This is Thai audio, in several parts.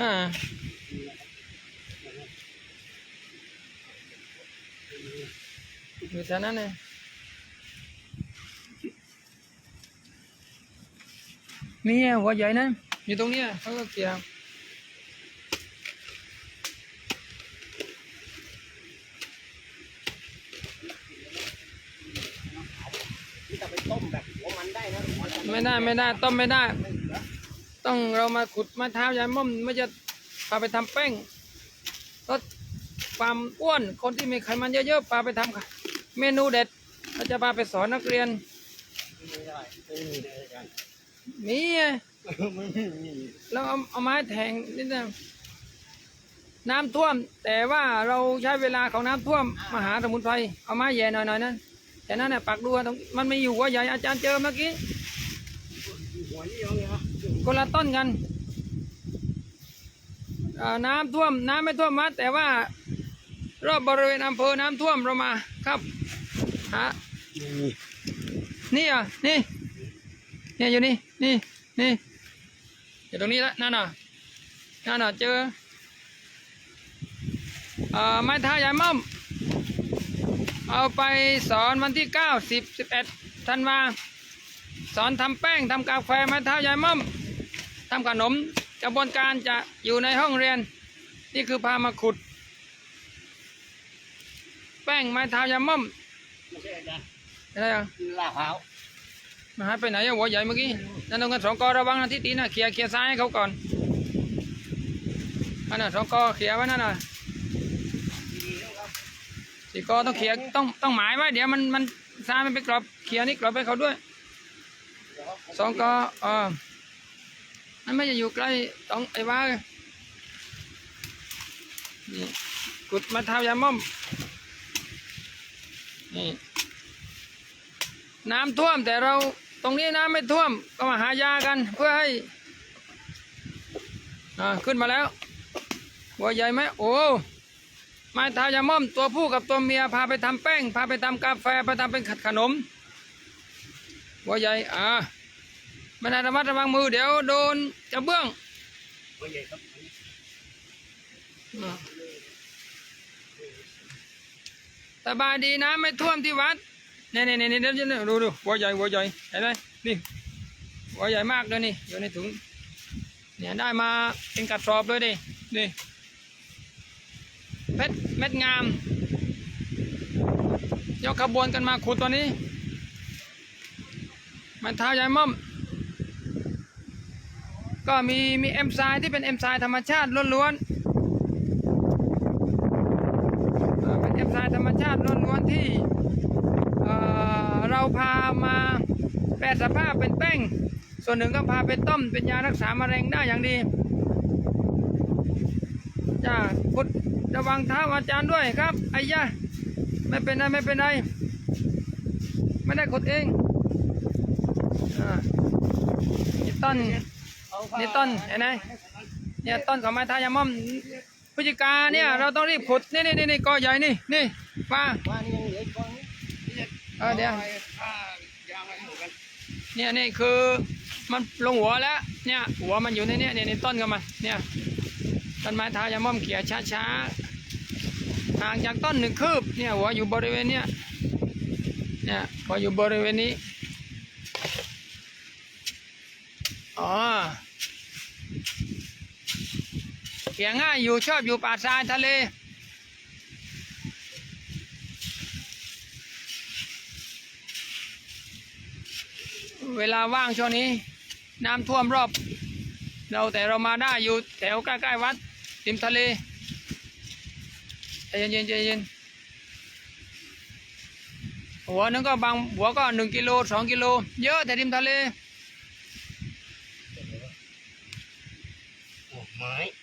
อ่าอยู่แถวนั้นเลยนี่หัวใหญ่นะอยู่ตรงนี้เขาก็เกี่ยวที่จะไปต้มไม่ได้ไม่ได้ต้มไม่ได้ ต้องเรามาขุดมะเท้ายายม่อมไม่จะพาไปทำแป้งลดความอ้วนคนที่มีไขมันเยอะๆพาไปทำค่เมนูเด็ดเราจะพาไปสอนนักเรียนม่ได้ไม่มีเลยกันมีไงไม่มีเราเอาเอาไม้แทงนิดนึงน้ำท่วม แต่ว่าเราใช้เวลาของน้ำท่วมมาหาสมุนไพรเอาไม้แย่หน่อยๆนั้นแต่นั้นน่ะปักดูตรงมันไม่อยู่หัวใหญ่อาจารย์เจอเมื่อกี้หัวนี่ยัง คนละต้นกันน้ำท่วมน้ำไม่ท่วมวัด แต่ว่ารอบบริเวณอำเภอน้ำท่วมเรามาครับฮะนี่อะนี่เนี่ยอยู่นี่นี่นี่อยู่ตรงนี้ละนั่นน่ะนั่นน่ะเจออ่าไม้ท้ายายม่อม เอาไปสอนวันที่เก้าสิบสิบเอ็ดธันวาสอนทำแป้งทำกาแฟไม้ท้ายายม่อม ทำขนมกระบวนการจะอยู่ในห้องเรียน นี่คือพามาขุด แป้งไม้เท้ายาม่อมไม่ใช่อาจารย์อะไรอะลาดพร้าวมาหายไปไหนอะหัวใหญ่เมื่อกี้นั่นต้องกันสองกอระวังนะที่ตีนะเคลียเคลียซ้ายให้เขาก่อนอันน่ะสองกอเคลียไว้นั่นน่ะสี่กอต้องเคลียต้องต้องหมายไว้เดี๋ยวมันมันซ้ายมันไปกรอบเคลียนี่กรอบให้เขาด้วยสองกอเออ มันไม่จะอยู่ใกล้ต้องไอ้ว่านี่กุดมาเท้ายาม่อมนี่น้ำท่วมแต่เราตรงนี้น้ำไม่ท่วมก็มาหายากันเพื่อให้อ่าขึ้นมาแล้วหัวใหญ่ไหมโอ้ไม้เท้ายาม่อมตัวผู้กับตัวเมียพาไปทำแป้ง พาไปทำกาแฟ ไปทำเป็นขนมหัวใหญ่อ่า ไม่ได้ระมัดระวังมือเดี๋ยวโดนจะเบื้องหัวใหญ่ครับอ่าสบายดีนะไม่ท่วมที่วัดนี่นี่นี่นี่เดี๋ยวดูดูหัวใหญ่หัวใหญ่เห็นไหมนี่หัวใหญ่มากเลยนี่อยู่ในถุงเนี่ยได้มาเป็นกระสอบเลยดินี่เพชรเม็ดงามยกขบวนกันมาขุดตัวนี้มันเท้ายายม่อม ก็มีมีเอ็มไซที่เป็นเอ็มไซธรรมชาติล้วนๆเป็นเอ็มไซธรรมชาติล้วนๆที่เราพามาแปรสภาพเป็นแป้ง ส่วนหนึ่งก็พาไปต้มเป็นยารักษามะเร็งได้อย่างดีจ้าพุดระวังเท้าอาจารย์ด้วยครับไอ้ยะไม่เป็นไรไม่เป็นไรไม่ได้ขดเองอ่าต้น นี่ต้นเห็นไหมเนี่ยต้นของไม้ทายาม่อมพฤศจิกาเนี่ยเราต้องรีบขุดนี่นี่นี่นี่กอใหญ่นี่นี่มาว่าเออเดี๋ยวเนี่ยนี่คือมันลงหัวแล้วเนี่ยหัวมันอยู่ในเนี่ยเนี่ยในต้นกับมันเนี่ยต้นไม้ทายาม่อมเขี่ยช้าๆห่างจากต้นหนึ่งคืบเนี่ยหัวอยู่บริเวณเนี้ยเนี่ยหัวอยู่บริเวณนี้อ๋อ เขียง่ายอยู่ชอบอยู่ป่าทรายทะเล เวลาว่างช่วงนี้ น้ำท่วมรอบ เราแต่เรามาได้อยู่แถวใกล้ๆวัดริมทะเลใจเย็นๆใจเย็นหัวนึงก็บางหัวก็หนึ่งกิโลสองกิโล เยอะแต่ริมทะเลโอ้ไม้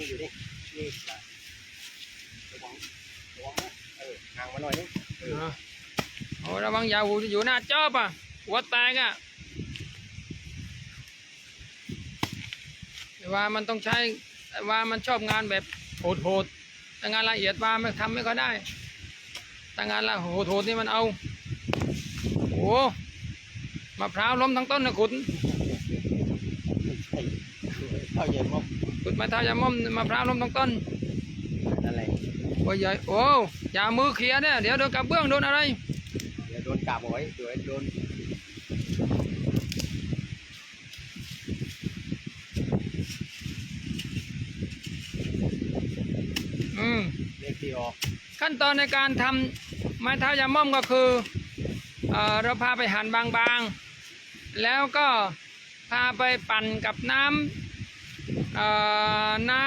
นี่อยู่ดินี่ระวังระวังนะเออห่างมาหน่อยนึงเอออะโอ้ระวังอย่าหูอยู่หน้าจอบอะหัวแตกอะแต่ว่ามันต้องใช้แต่ว่ามันชอบงานแบบโหดๆแต่งานละเอียดว่าไม่ทำไม่ค่อยได้แต่งานละโหดๆนี่มันเอาโอ้มะพร้าวล้มทั้งต้นนะขุน ไอ้ท่าเย็นมั้งขุดไม้เท้ายาม่อมมะพร้าวล้มตรงต้นนั่นแหละโอ้ยใหญ่โอ้อย่ามือเคลียร์เนี่ยเดี๋ยวโดนกระเบื้องโดนอะไรเดี๋ยวโดนกาบเอาไว้เดี๋ยวโดนอืมเลขที่ออกขั้นตอนในการทำไม้เท้ายาม่อมก็คือเอ่อเราพาไปหั่นบางๆ แล้วก็พาไปปั่นกับน้ำเอ่อ น้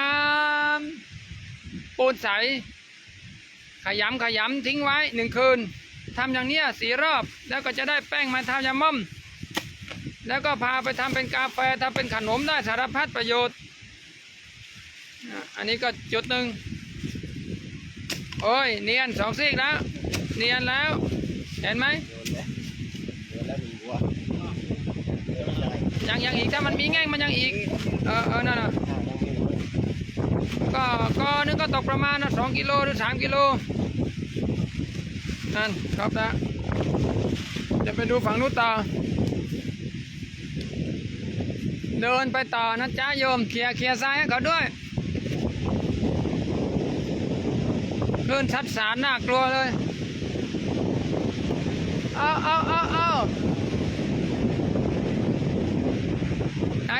ำปูนใส ขยำขยำทิ้งไว้หนึ่งคืนทำอย่างเนี้ยสีรอบแล้วก็จะได้แป้งม้เท้ายาม่อม แล้วก็พาไปทำเป็นกาแฟทำเป็นขนมได้สารพัดประโยชน์ อันนี้ก็จุดหนึ่งโอ้ยเนียนสองซีกแล้ว เนียนแล้ว เห็นไหม โดนแล้วโดนแล้วหนึ่งหัวเดี๋ ยังยังอีกถ้ามันมีแง่งมันยังอีก เออเออนั่นน่ะอ่ายังมีอยู่ก็ก็นึงก็ตกประมาณสองกิโลหรือสามกิโลนั่นครับนะจะไปดูฝั่งนู้นต่อเดินไปต่อนะจ้าโยมเคลียร์เคลียร์ซ้ายให้เขาด้วยคลื่นซัดสารน่ากลัวเลย เอาเอาเอาเอา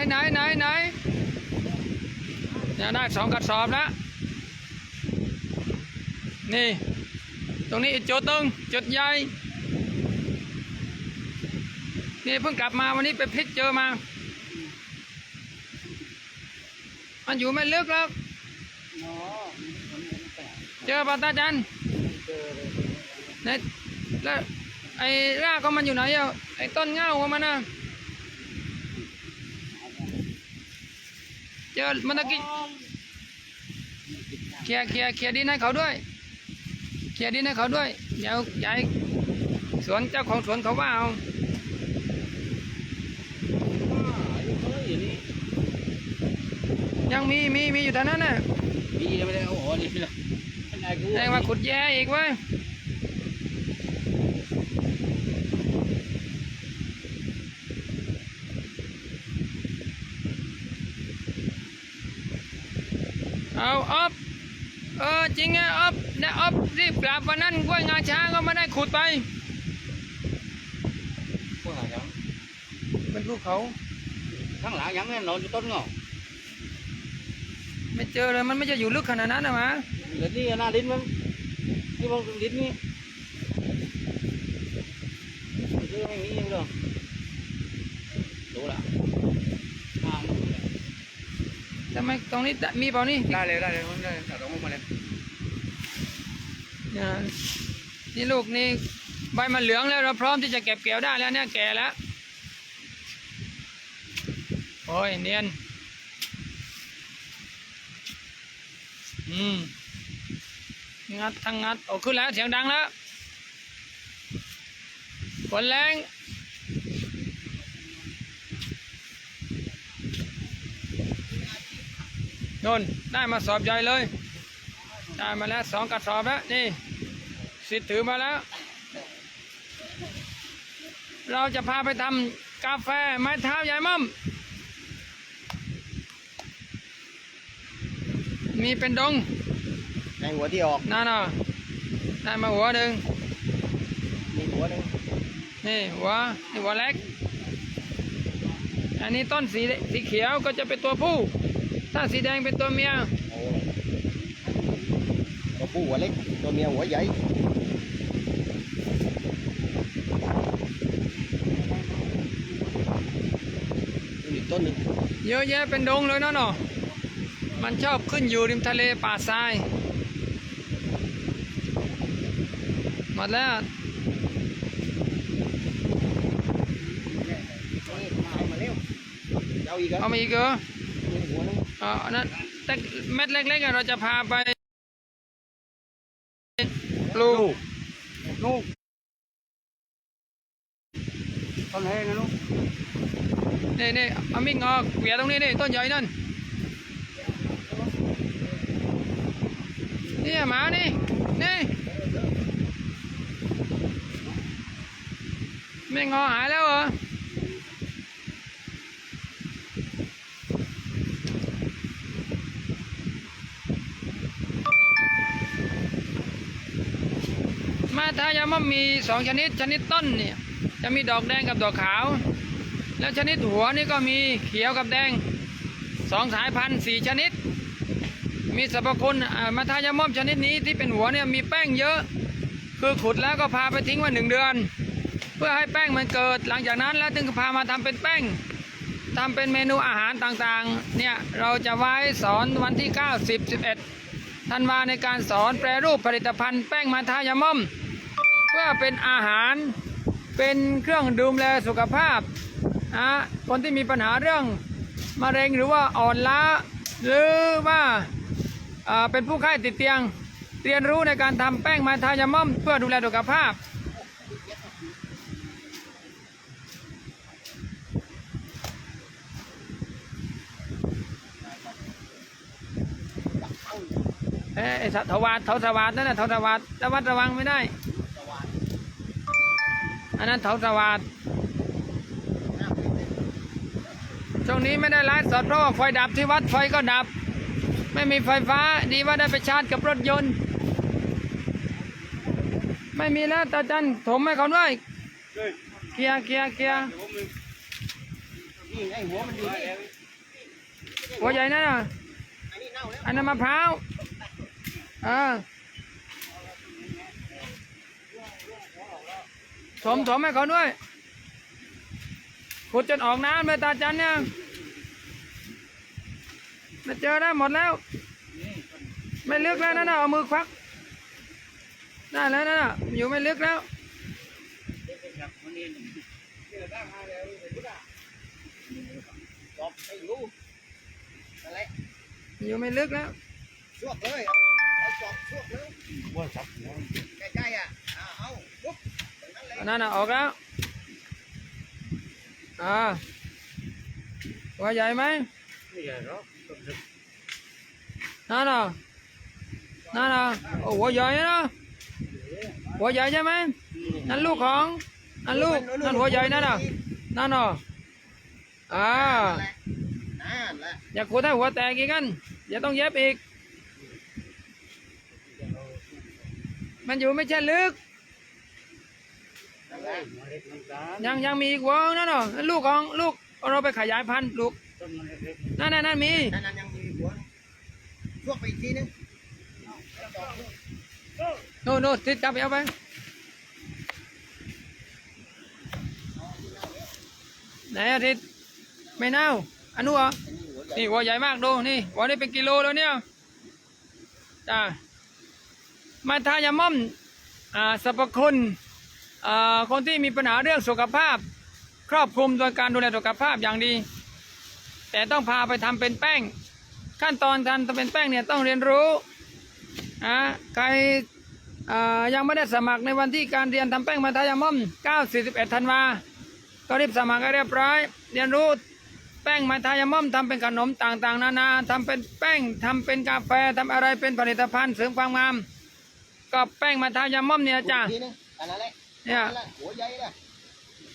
ไหนไหนไหนไหนเนี่ยได้สองกระสอบแล้วนี่ ตรงนี้อีกจุดหนึ่งจุดใหญ่นี่เพิ่งกลับมาวันนี้ไปพลิกเจอมา มันอยู่ไม่ลึกแล้วอ๋อเจอปะตาจันเจอเลยในแล้วไอ้รากของมันอยู่ไหนอะไอ้ต้นเง่าของมันนะ เจอมันตะกี้เคลียร์เคลียร์เคลียร์ดินให้เขาด้วย เคลียร์ดินให้เขาด้วย เดี๋ยวย้ายสวนเจ้าของสวนเขาว่าเอาอยู่นี่ยังมีมีมีอยู่แต่นั้นน่ะมีไม่ได้เอาอ๋อนี่ไม่ได้ไม่ได้กูแรงว่าขุดแย่อีกเว้ยเอาออฟเออ จริงไงออฟได้ออฟรีบกลับวันนั้นกล้วยงาช้างก็ไม่ได้ขุดไปพวกไหนครับเป็นภูเขาข้างหลังยังไม่นอนอยู่ต้นเงาไม่เจอเลยมันไม่จะอยู่ลึกขนาดนั้นนะหมาเดี๋ยวนี่หน้าดินมันนี่มันดินนี่คือไม่มีอย่างเดียวรู้ละอ่าทำไมตรงนี้มีเปล่านี่ได้เลยได้เลยมันได้ตัดออกมาเลย เนี่ลูกนี่ใบมันเหลืองแล้วเราพร้อมที่จะเก็บเกี่ยวได้แล้วเนี่ยแก่แล้ว โอ้ยเนียน อืม งัดทั้งงัด โอ้ขึ้นแล้วเสียงดังแล้วฝนแรงนนได้มาสอบใหญ่เลย ได้มาแล้วสองกระสอบแล้วนี่สิทธิ์ถือมาแล้ว เราจะพาไปทำกาแฟไม้เท้ายายม่อมมีเป็นดงในหัวที่ออกนั่นน่ะได้มาหัวหนึ่งมีหัวหนึงนี่หัวนี่หัวเล็ก อันนี้ต้นสีสีเขียวก็จะเป็นตัวผู้ ถ้าสีแดงเป็นตัวเมียโอ้ตัว ผู้หัวเล็ก ตัวเมียหัวใหญ่อีกต้นหนึ่งเยอะแยะเป็นดงเลยเนาะเนาะมันชอบขึ้นอยู่ริมทะเลป่าทรายหมดแล้วเอามาเร็วเอาอีกครับเอามาอีกเหรอมีหัวหนึงอ่าอันนั้นแต่เม็ดเล็กๆอะเราจะพาไป ปลูกลูกต้นแห้งนะลูกนี่นี่เอามีดงอกเกลี่ยตรงนี้นี่ต้นใหญ่นั่นนี่หมานี่นี่ไม่งอหายแล้วเหรอ ทายามอมมีสองชนิด ชนิดต้นเนี่ยจะมีดอกแดงกับดอกขาว แล้วชนิดหัวนี่ก็มีเขียวกับแดงสองสายพันธุ์สี่ชนิด มีสรรพคุณมาทายามอมชนิดนี้ที่เป็นหัวเนี่ยมีแป้งเยอะ คือขุดแล้วก็พาไปทิ้งไว้หนึ่งเดือน เพื่อให้แป้งมันเกิดหลังจากนั้นแล้วถึงพามาทำเป็นแป้งทำเป็นเมนูอาหารต่างๆ เนี่ยเราจะไว้สอนวันที่ 9 10 11ธันวาในการสอนแปรรูปผลิตภัณฑ์แป้งมาทายาม่อม เพื่อเป็นอาหารเป็นเครื่องดูแลสุขภาพนะคนที่มีปัญหาเรื่องมะเร็งหรือว่าอ่อนล้า หรือว่าอ่าเป็นผู้ไข้ติดเตียง เรียนรู้ในการทำแป้งมาทายาม่อมเพื่อดูแลสุขภาพเอ้ยไอ้ทวารเถาสวาดนั่นน่ะเถาสวาดระวัดระวังไม่ได้ อันนั้นเถาสวาดช่วงนี้ไม่ได้ไลฟ์สดเพราะว่าไฟดับที่วัดไฟก็ดับ ไม่มีไฟฟ้าดีว่าได้ไปชาร์จกับรถยนต์ ไม่มีแล้วตาจันถมให้เขาด้วยเฮ้ยเคลียร์เคียร์เคียร์หัวใหญ่นั่นน่ะอันนี้เน่าแล้วอันนั้นมะพร้าวเออ ถมถมให้เขาด้วย ขุดจนออกน้ำเลยตาจันเนี่ยมาเจอได้หมดแล้ว ไม่ลึกแล้วนั่นน่ะเอามือควักได้แล้วนั่นน่ะอยู่ไม่ลึกแล้วจอบไอ้รู้อะไรอยู่ไม่ลึกแล้วชวกเลยเอาเอาจอบชวกเลยว่าจับใกล้ๆอะอ่าเอาปุ๊บตรง นั้นน่ะออกแล้วอ่าหัวใหญ่ไหมไม่ใหญ่หรอกนั่นน่ะนั่นน่ะโอ้หัวใหญ่นะหัวใหญ่ใช่ไหมนั่นลูกของนั่นลูกนั่นหัวใหญ่นั่นน่ะนั่นน่ะอ่าอย่าขุดให้หัวแตกอีกกันอย่าต้องเย็บอีก มันอยู่ไม่ใช่ลึก ยังยังมีอีกหัวนั่นน่ะนั่นลูกของลูกเราไปขยายพันธุ์ลูกนั่นนั่นนั่นมีนั่นนั่นยังมีหัวชวกไปอีกทีนึงเอาจอบชวกโน่นโน่นติดจับไปเอาไปไหนอาทิตย์ไม่เน่าอันนู้นเหรออันนี้หัวใหญ่นี่หัวใหญ่มากดูนี่หัวนี้เป็นกิโลแล้วเนี่ยจ้ามาทายาม่อมอ่าสรรพคุณอ่า คนที่มีปัญหาเรื่องสุขภาพ ครอบคลุมโดยการดูแลสุขภาพอย่างดี แต่ต้องพาไปทำเป็นแป้ง ขั้นตอนการทำเป็นแป้งเนี่ยต้องเรียนรู้อ่าใครยังไม่ได้สมัครในวันที่การเรียนทำแป้งมาทายาม่อม9 41ธันวาก็รีบสมัครให้เรียบร้อย เรียนรู้แป้งมาทายาม่อมทำเป็นขนมต่างๆ นานาทำเป็นแป้งทำเป็นกาแฟทำอะไรเป็นผลิตภัณฑ์เสริมความงาม ก็แป้งมาทายาม่อมเนี่ยจ้ะ เนี่ยนั่นแหละหัวใหญ่เลย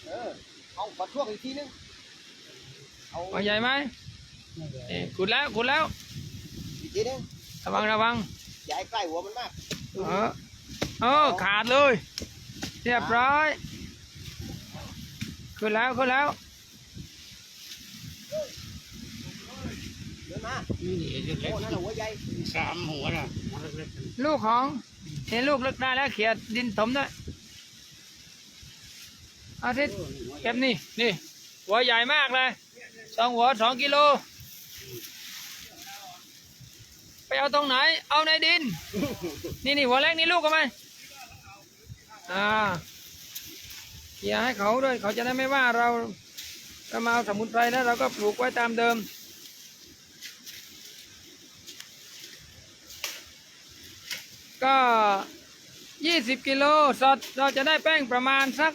เออ เอามาชวกอีกทีนึง เอาหัวใหญ่ไหมนี่ขุดแล้วขุดแล้วอีกทีนึงระวังระวังอย่าให้ใกล้หัวมันมาก เออเออขาดเลยเรียบร้อยขึ้นแล้วขึ้นแล้วเดินมานี่เล็กโอ้นั่นแหละหัวใหญ่ๆสามหัวน่ะหัวเล็กลูกของเห็นลูกเล็กได้แล้วเขียดดินถมด้วย อาทิตย์เก็บนี่นี่หัวใหญ่มากเลยสองหัวสองกิโล ไปเอาตรงไหน เอาในดิน นี่นี่หัวเล็กนี่ลูกกันไหมอ่าอย่าให้เขาด้วย เขาจะได้ไม่ว่าเราเรามาเอาสมุนไพรแล้วเราก็ปลูกไว้ตามเดิมก็ยี่สิบกิโลสดเราจะได้แป้งประมาณสัก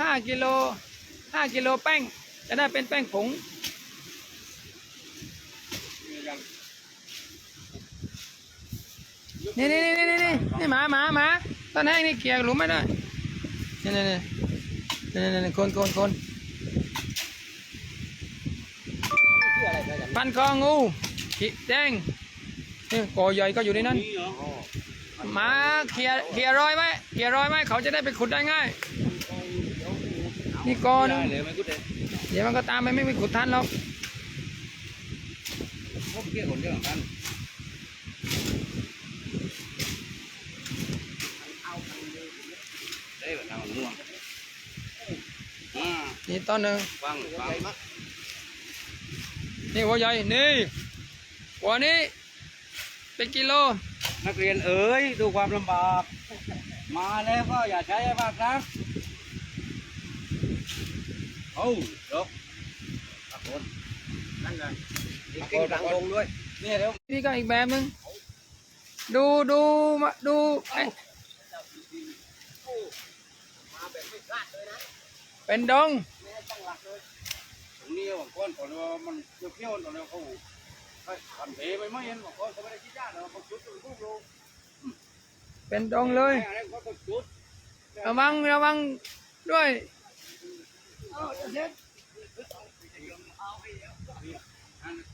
ห้ากิโลห้ากิโลแป้งจะได้เป็นแป้งผงนี่นี่นี่นี่นี่นี่หมาหมาหมาต้นแห้งนี่เกี่ยวหลุมไม่ได้นี่นี่นี่นี่นี่นี่คนคนคนนี่ชื่ออะไรกันพันคองูขีแดงนี่กอใหญ่ก็อยู่ในนั้นนี่เหรออมาเคลียร์เคลียร์รอยไหมเคลียร์รอยไหมเขาจะได้ไปขุดได้ง่าย นี่ก่อนได้เลยไม่กูเด็ดเดี๋ยวมันก็ตามไปไม่ไปขุดทันหรอกพวกเกี่ยวคนเดียวกันได้แบบทำม่วงอ่านี่ต้นหนึ่งฟังฟังนี่หัวใหญ่นี่หัวนี้เป็นกิโล นักเรียนเอ๋ยดูความลำบาก มาแล้วก็อย่าใช้ให้มากนะ เอาลบตะโกนนั่นเลยกิ้งกลางลงด้วยนี่เดี๋ยวนี่ก็อีกแบบนึงดูดูมาดูเอ๊ะเป็นดงตรงนี้บางคนตอนว่ามันเปรี้ยวๆตอนนี้เขาขันเทไปไม่เห็นบางคนเขาไม่ได้คิดยากนะบางจุดเป็นรูปโลเป็นดงเลยอะไรก็ต้องจุดระวังระวังด้วย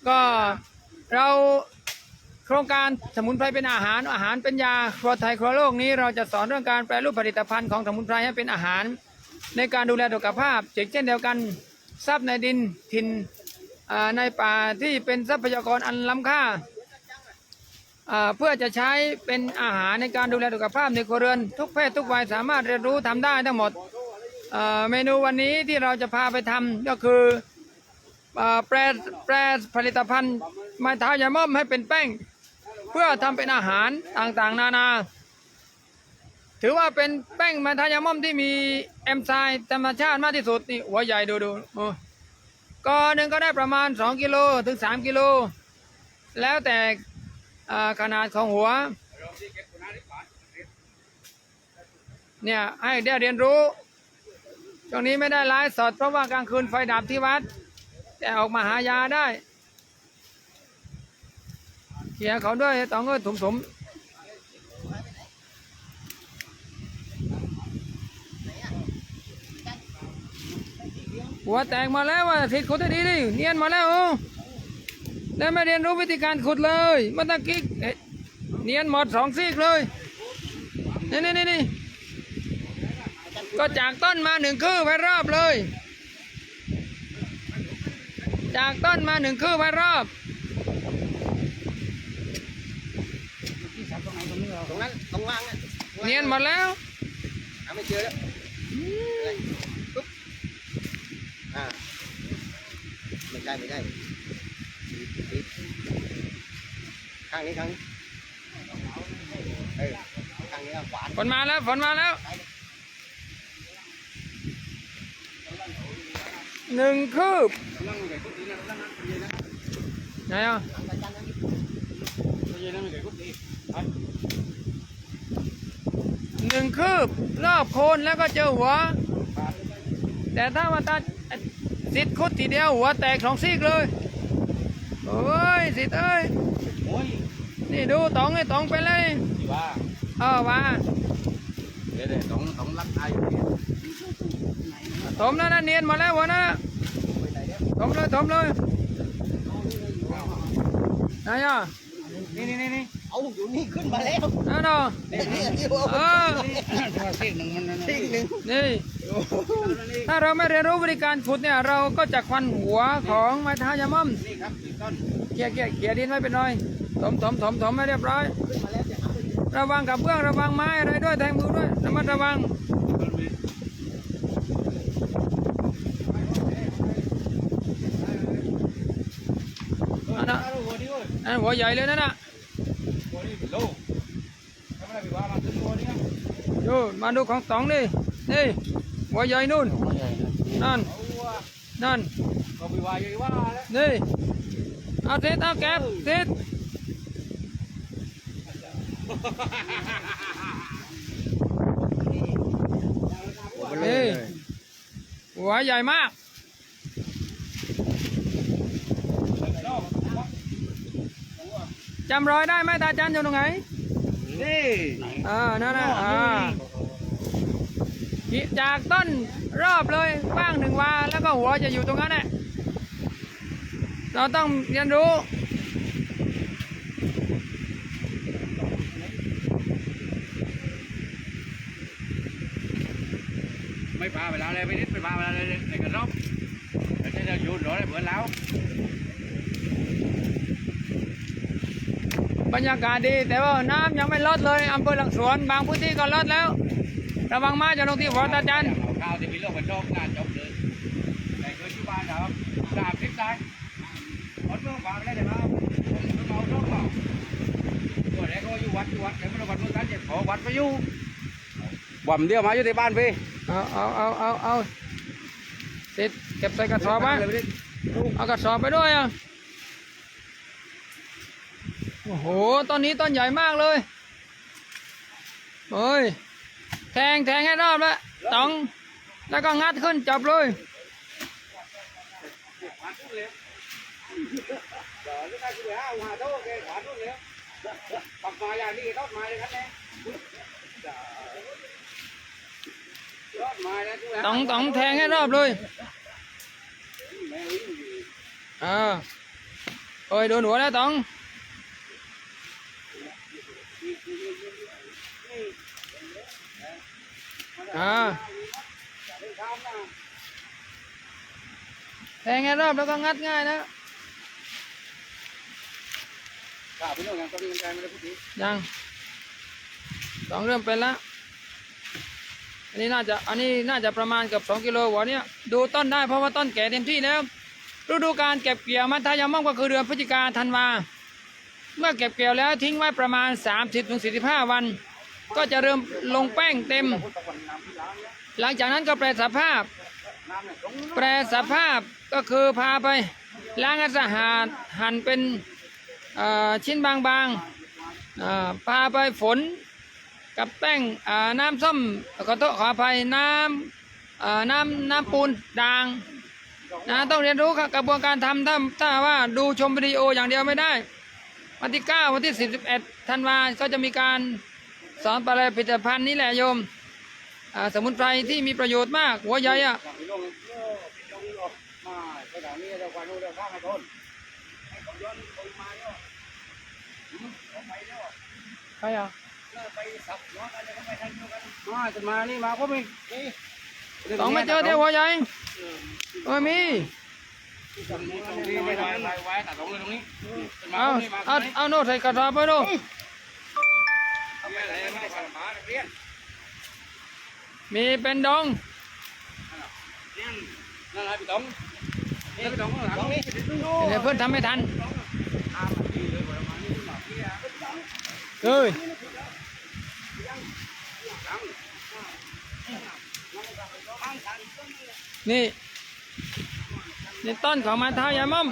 ก็เราโครงการสมุนไพรเป็นอาหารอาหารเป็นยาครัวไทยครัวโลกนี้ เราจะสอนเรื่องการแปรรูปผลิตภัณฑ์ของสมุนไพรให้เป็นอาหาร ในการดูแลสุขภาพเช่นเดียวกันทรัพย์ในดินถิ่นในป่าที่เป็นทรัพยากรอันล้ำค่าเพื่อจะใช้เป็นอาหารในการดูแลสุขภาพในครัวเรือนทุกเพศทุกวัยสามารถเรียนรู้ทำได้ทั้งหมด เมนูวันนี้ที่เราจะพาไปทำก็คือแปรแปรผลิตภัณฑ์ไม้เท้ายาม่อมให้เป็นแป้ง เพื่อทำเป็นอาหารต่างๆ นานา ถือว่าเป็นแป้งไม้เท้ายาม่อมที่มีแอมไซม์ธรรมชาติมากที่สุดนี่หัวใหญ่ดูดูโอ้ก็หนึ่งก็ได้ประมาณ 2 กิโลถึง 3 กิโล แล้วแต่ขนาดของหัวเนี่ยให้ได้เรียนรู้ ช่วงนี้ไม่ได้ไลฟ์สดเพราะว่ากลางคืนไฟดับที่วัด แต่ออกมาหายาได้เขียเขาด้วยต้องก็ถุมถุมหัวแตกมาแล้วว่าทิศขุดได้ดีดิเนียนมาแล้วโอ้แล้วไม่เรียนรู้วิธีการขุดเลยเมื่อตะกี้เนียนหมดสองซีกเลยนี่นี่นี่ ก็จากต้นมาหนึ่งคืบไปรอบเลย จากต้นมาหนึ่งคืบไปรอบตรงนั้นตรงล่างอะเนียนหมดแล้วหาไม่เจอแล้วปุ๊บอ่าไม่ใช่ไม่ใช่ปิดข้างนี้ข้างนี้เออข้างนี้ขวานฝนมาแล้วฝนมาแล้ว หนึ่งคืบนั่งอยู่กับกุฏินะนั่งนั่งเย็นนะไหนอะเย็นนะไม่กับกุฏิหนึ่งคืบรอบโคนแล้วก็เจอหัว แต่ถ้าว่าตาสิทธิ์คุดทีเดียวหัวแตกสองซีกเลยโอ้ยสิทธิ์เอ้ยโอ้ยนี่ดูตองไอ้ตองไปเลยที่ว่าเออว่าเดี๋ยวเดี๋ยวต้องต้องรักทายอยู่เนี่ยถมแล้วนะเนียนหมาแล้วหัวนะไปไหนเนี่ย ถมเลยถมเลยไหนอะนี่นี่นี่เอาอยู่นี่ขึ้นมาแล้วนั่นเนาะนี่เออตัวซีกหนึ่งมันนั่งหนึ่งนี่ถ้าเราไม่เรียนรู้วิธีการขุดเนี่ยเราก็จะควันหัวของไม้เท้ายาม่อมนี่ครับต้นเขี่ยเขี่ยเขี่ยดินไว้เป็นหน่อยถมถมถมถมให้เรียบร้อย ระวังกับเบื้องระวังไม้อะไรด้วยแทงมือด้วยระมัดระวังอันนั้น หัว นี่เว้ยอันนั้นหัวใหญ่เลยนั่นน่ะหัวนี่เป็นโลทำอะไรไปว่ามาขึ้นหัวนี่ดูมาดูของตองนี่นี่หัวใหญ่นู่นนั่นเอาวัวนั่นเขาไปว่าอยู่ว่าแล้วนี่เอาเสร็จเอาแก็บเสร็จนี่หัวใหญ่มาก จำรอยได้ไหมตาจันอยู่ตรงไหนนี่อ่านั่นนะอ่าจากต้นรอบเลยบ้างหนึ่งวาแล้วก็หัวจะอยู่ตรงนั้นแหละเราต้องเรียนรู้ไม่พาไปแล้วเลยไม่ได้ไม่พาไปแล้วเลยในกระรอบแต่จะอยู่หรอเลยเหมือนแล้ว บรรยากาศดี แต่ว่าน้ำยังไม่ลดเลยอำเภอหลังสวน บางพื้นที่ก็ลดแล้ว ระวังมาจะลงที่หัวตาจันเอาข้าวที่มีโรคเป็นโรคงานจบเลยแต่เคยที่บ้านเราสามสิบได้หมดเมื่อวานไม่ได้เดี๋ยวเราผมเอาโรคเปล่าตัวแรกก็อยู่วัดอยู่วัดแต่ไม่ได้วัดเมื่อกันจะขอวัดไปอยู่บ่มเดียวมาอยู่ที่บ้านพี่เอาเอาเอาเอาเอาเสร็จเก็บใส่กระสอบไว้เอากระสอบไปด้วยอะ โอ้โห ต้นนี้ต้นใหญ่มากเลยเฮ้ย แทงแทงให้รอบล้วตอง แล้วก็งัดขึ้นจับเลยปักมาองนี้องแทงให้รอบเลยอ่าโอ้ยโดนหัวแล้วตอง อ่าแทงให้รอบแล้วก็งัดง่ายนะขาพี่น้องยังต้องมีกันไกลไม่ได้พูดถึงยังสองเริ่มเป็นแล้วอันนี้น่าจะอันนี้น่าจะประมาณเกือบสองกิโลหัวเนี้ยดูต้นได้เพราะว่าต้นแก่เต็มที่แล้วฤดูการเก็บเกี่ยวมัธยมก็คือเดือนพฤศจิกาธันวาเมื่อเก็บเกี่ยวแล้วทิ้งไว้ประมาณ 30-45 วัน ก็จะเริ่มลงแป้งเต็ม หลังจากนั้นก็แปรสภาพ แปรสภาพก็คือพาไปล้างให้สะอาดหั่นเป็นชิ้นบางๆาพาไปฝนกับแป้งน้ำส้มขอโทษขออภัยน้ำน้ำน้ำปูนด่างนะต้องเรียนรู้กระบวนการทำถ้าถ้าว่าดูชมวิดีโออย่างเดียวไม่ได้ วันที่ 9 วันที่ 11ธันวาก็จะมีการ สอนอะไรผลิตภัณฑ์นี้แหละโยมอ่าสมุนไพรที่มีประโยชน์มาก หัวใหญ่อะพี่น้องพี่น้องมาสถานีเดียวกันนู้นเดียวข้างกันทนใครอะมาจะมานี่มาก็มีต้องไม่เจอเดียวหัวใหญ่เออมีตรงนี้ไม่ได้ไว้ไว้แต่ตรงนี้ตรงนี้มาเอานี่มาเอาเอาโน้ตใส่กระสอบไปดูไม่ได้ มีเป็นดงนั่นแหละพี่ต๋องพี่ต๋องข้างหลังนี่เดี๋ยวเพื่อนทำไม่ทันเฮ้ยนี่นี่ต้นของมาเท้ายายม่อม